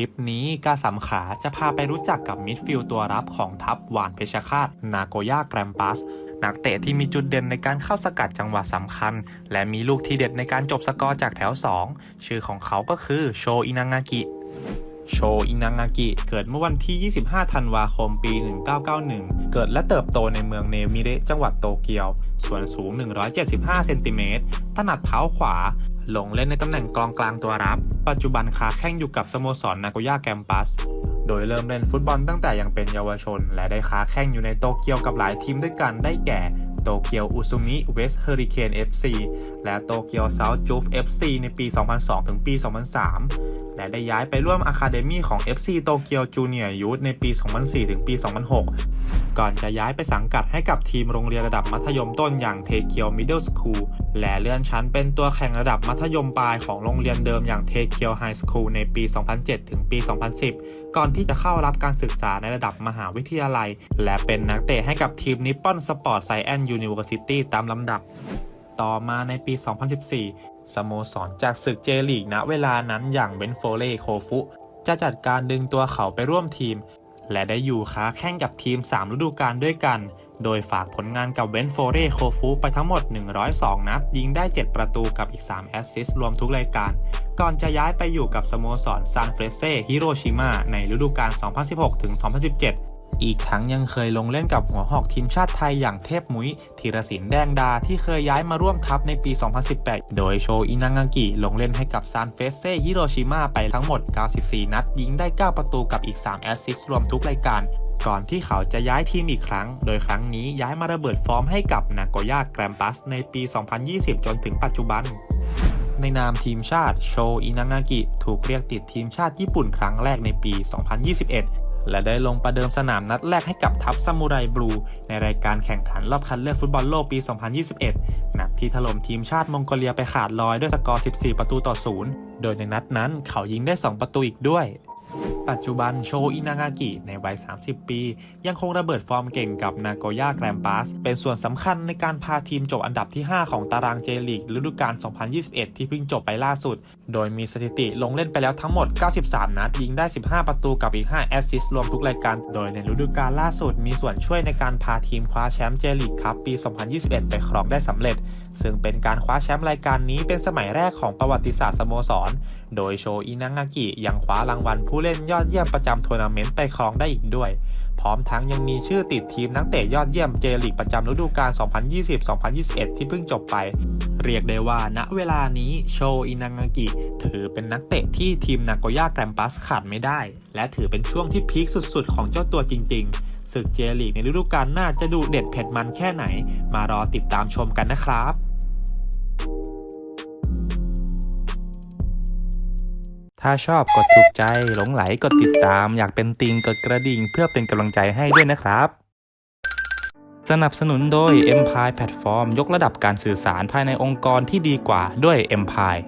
ลิปนี้กาสำขาจะพาไปรู้จักกับมิดฟิลด์ตัวรับของทัพหวานเพชรฆาตนาโกย่าแกรมปัสนักเตะที่มีจุดเด่นในการเข้าสกัดจังหวะสำคัญ และมีลูกทีเด็ดในการจบสกอร์จากแถว 2 ชื่อของเขาก็คือโชอินางากิ โชอินางากิ เกิดเมื่อวันที่ 25 ธันวาคม ปี 1991 เกิดและเติบโตในเมืองเนมิเระจังหวัดโตเกียว ส่วนสูง 175 เซนติเมตร ถนัดเท้าขวา ลงเล่นในตำแหน่งกองกลางตัวรับ ปัจจุบันค้าแข่งอยู่กับสโมสรนาโกย่าแกมปัส โดยเริ่มเล่นฟุตบอลตั้งแต่ยังเป็นเยาวชน และได้ค้าแข่งอยู่ในโตเกียวกับหลายทีมด้วยกัน ได้แก่ โตเกียวอุซุมิเวสเฮอริเคน FC และโตเกียวเซาท์จูฟ FC ในปี 2002 ถึงปี 2003 และได้ย้ายไปร่วมอะคาเดมี่ของ FC โตเกียวจูเนียร์ยูธในปี 2004 ถึงปี 2006 ก่อนจะย้ายไปสังกัดให้กับทีมโรงเรียนระดับมัธยมต้นอย่างเทเคียวมิดเดิลสคูลและเลื่อนชั้นเป็นตัวแข่งระดับมัธยมปลายของโรงเรียนเดิมอย่างเทเคียวไฮสคูลในปี 2007 ถึงปี 2010 ก่อนที่จะเข้ารับการศึกษาในระดับมหาวิทยาลัย และเป็นนักเตะให้กับทีมนิปปอนสปอร์ตไซแอนยูนิเวอร์ซิตี้ตามลำดับ ต่อมาในปี 2014 สโมสรจากศึกเจลีกณเวลานั้นอย่างเบนโฟเล่โคฟุจะจัดการดึงตัวเขาไปร่วมทีม และได้อยู่ค้าแข่งกับทีม 3 ฤดูกาลด้วยกัน โดยฝากผลงานกับเวนโฟเร่โคฟูไปทั้งหมด 102 นัด ยิงได้ 7 ประตูกับอีก 3 แอสซิสต์รวมทุกรายการ ก่อนจะย้ายไปอยู่กับสโมสรซานเฟรเซ่ฮิโรชิมาในฤดูกาล 2016-2017 อีกทั้งยังเคยลงเล่นกับหัวหอกทีมชาติไทยอย่างเทพมุ้ยธีรศิลป์แดงดาที่เคยย้ายมาร่วมทัพในปี 2018 โดยโชอินางากิลงเล่นให้กับซานเฟรเซ่ฮิโรชิมาไปทั้งหมด 94 นัด ยิงได้ 9 ประตูกับอีก 3 แอสซิสต์รวมทุกรายการ ก่อนที่เขาจะย้ายทีมอีกครั้ง โดยครั้งนี้ย้ายมาระเบิดฟอร์มให้กับนาโกย่าแกรมปัสในปี 2020 จนถึงปัจจุบันในนามทีมชาติโชอินางากิ ถูกเรียกติดทีมชาติญี่ปุ่นครั้งแรกในปี 2021 และได้ลงประเดิมสนามนัดแรกให้กับทัพซามูไรบลู ในรายการแข่งขันรอบคัดเลือกฟุตบอลโลกปี 2021 นัดที่ถล่มทีมชาติมองโกเลียไปขาดลอยด้วยสกอร์ 14 ประตูต่อ 0 โดยในนัดนั้นเขายิงได้ 2 ประตูอีกด้วย ปัจจุบันโชอินางากิในวัย 30 ปี ยังคงระเบิดฟอร์มเก่งกับนาโกย่าแกรมปัสเป็นส่วนสำคัญในการพาทีมจบอันดับที่ 5 ของตารางเจลีกฤดูกาล 2021 ที่เพิ่งจบไปล่าสุด โดยมีสถิติลงเล่นไปแล้วทั้งหมด 93 นัด ยิงได้ 15 ประตูกับอีก 5 แอสซิสต์รวมทุกรายการ โดยในฤดูกาลล่าสุด มีส่วนช่วยในการพาทีมคว้าแชมป์เจลีกครับปี 2021 ไปครองได้สำเร็จ ซึ่งเป็นการคว้าแชมป์รายการนี้เป็นสมัยแรกของประวัติศาสตร์สโมสร โดยโชอินางากิยังคว้ารางวัลผู้เล่นยอดอดเยี่ยมประจำทัวร์นาเมนต์ไปครองได้อีกด้วย พร้อมทั้งยังมีชื่อติดทีมนักเตะยอดเยี่ยมเจลีกประจำฤดูกาล 2020-2021 ที่เพิ่งจบไป เรียกได้ว่าณเวลานี้โชอินางากิถือเป็นนักเตะที่ทีมนาโกย่าแกรมปัสขาดไม่ได้ และถือเป็นช่วงที่พีคสุดๆ ของเจ้าตัวจริง ๆ ศึกเจลีกในฤดูกาลหน้าจะดูเด็ดเผ็ดมันแค่ไหน มารอติดตามชมกันนะครับ ถ้าชอบกดถูกใจหลงไหลกดติดตาม อยากเป็นติงกดกระดิ่งเพื่อเป็นกำลังใจให้ด้วยนะครับ สนับสนุนโดย Empire Platform ยกระดับการสื่อสารภายในองค์กรที่ดีกว่าด้วย Empire